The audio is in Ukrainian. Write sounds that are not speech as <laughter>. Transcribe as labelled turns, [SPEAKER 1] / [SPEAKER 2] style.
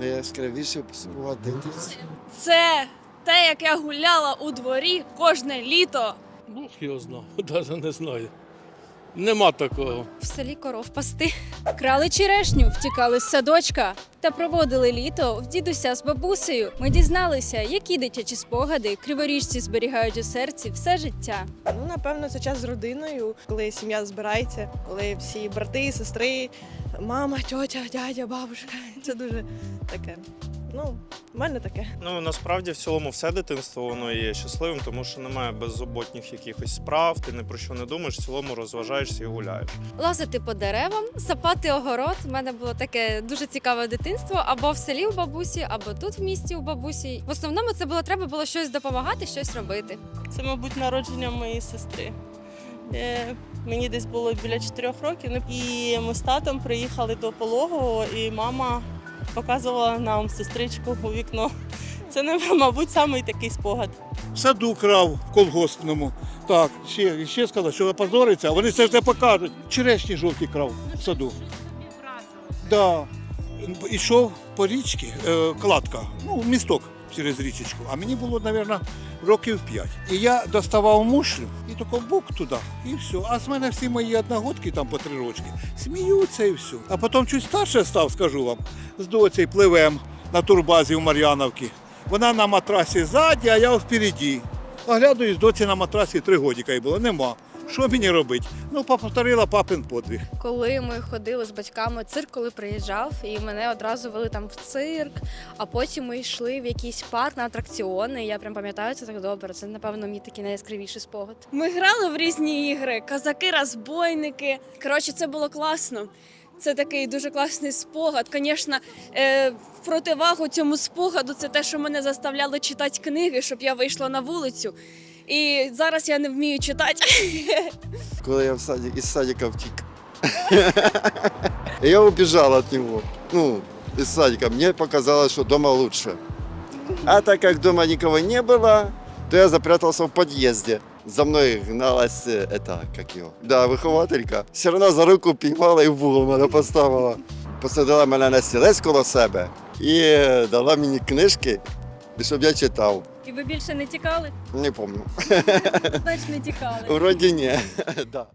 [SPEAKER 1] Найяскравіше була дитинства.
[SPEAKER 2] Це те, як я гуляла у дворі кожне літо.
[SPEAKER 3] Бог його знав, <laughs> навіть не знаю. Нема такого.
[SPEAKER 4] в селі коров пасти. Крали черешню, втікали з садочка та проводили літо в дідуся з бабусею. Ми дізналися, які дитячі спогади криворіжці зберігають у серці все життя.
[SPEAKER 5] Ну, напевно, це час з родиною, коли сім'я збирається, коли всі брати, сестри, мама, тьотя, дядя, бабушка. Це дуже таке. Ну, в мене таке.
[SPEAKER 6] Ну насправді в цілому все дитинство воно є щасливим, тому що немає беззаботних якихось справ, ти ні про що не думаєш, в цілому розважаєшся і гуляєш.
[SPEAKER 4] Лазити по деревам, сапати огород. У мене було таке дуже цікаве дитинство або в селі у бабусі, або тут в місті у бабусі. В основному це було треба було щось допомагати, щось робити.
[SPEAKER 7] Це, мабуть, народження моєї сестри. Е, Мені десь було біля 4 років. І ми з татом приїхали до пологового, і мама показувала нам сестричку у вікно. Це, мабуть, самий такий спогад.
[SPEAKER 8] в саду крав в колгоспному. Так, ще, ще сказав, що опозориться, а вони це ж не покажуть. Черешні жовті крав в саду. Да. Ішов по річці, е, кладка, ну, місток через річечку. А мені було, мабуть, років п'ять. І я доставав мушлю і тако бук туди, і все. А з мене всі мої одногодки там по три рочки сміються і все. А потім чуть старше став, скажу вам, з доцею пливем на турбазі у Мар'яновці. Вона на матрасі ззаді, а я впереді. Оглядуюсь, доці на матрасі три годіка і було, нема. Що мені робити? Ну, повторила папин подвиг.
[SPEAKER 9] Коли ми ходили з батьками, цирк коли приїжджав, і мене одразу вели там в цирк, а потім ми йшли в якийсь парк на атракціони. Я прям пам'ятаю це так добре. Це, напевно, мій такий найяскравіший спогад.
[SPEAKER 2] Ми грали в різні ігри, казаки-розбойники. Коротше, це було класно. Це такий дуже класний спогад. Звісно, е, противагу цьому спогаду це те, що мене заставляли читати книги, щоб я вийшла на вулицю. І зараз я не вмію читати. <laughs>
[SPEAKER 1] Коли я в саді, из садика втік. <laughs> И я убежал от него. Ну, из садика. Мне показалось, что дома лучше. А так как дома никого не было, то я запрятался в подъезде. За мной гналась, э, это, как его, да, вихователька. Все равно за руку піймала і в угол мене поставила. Посадила мене на стілець коло себе і е, дала мені книжки, щоб я читав.
[SPEAKER 4] І ви більше не тікали?
[SPEAKER 1] Не пам'ятаю.
[SPEAKER 4] Значить, не тікали.
[SPEAKER 1] Вроді ні. <laughs> да.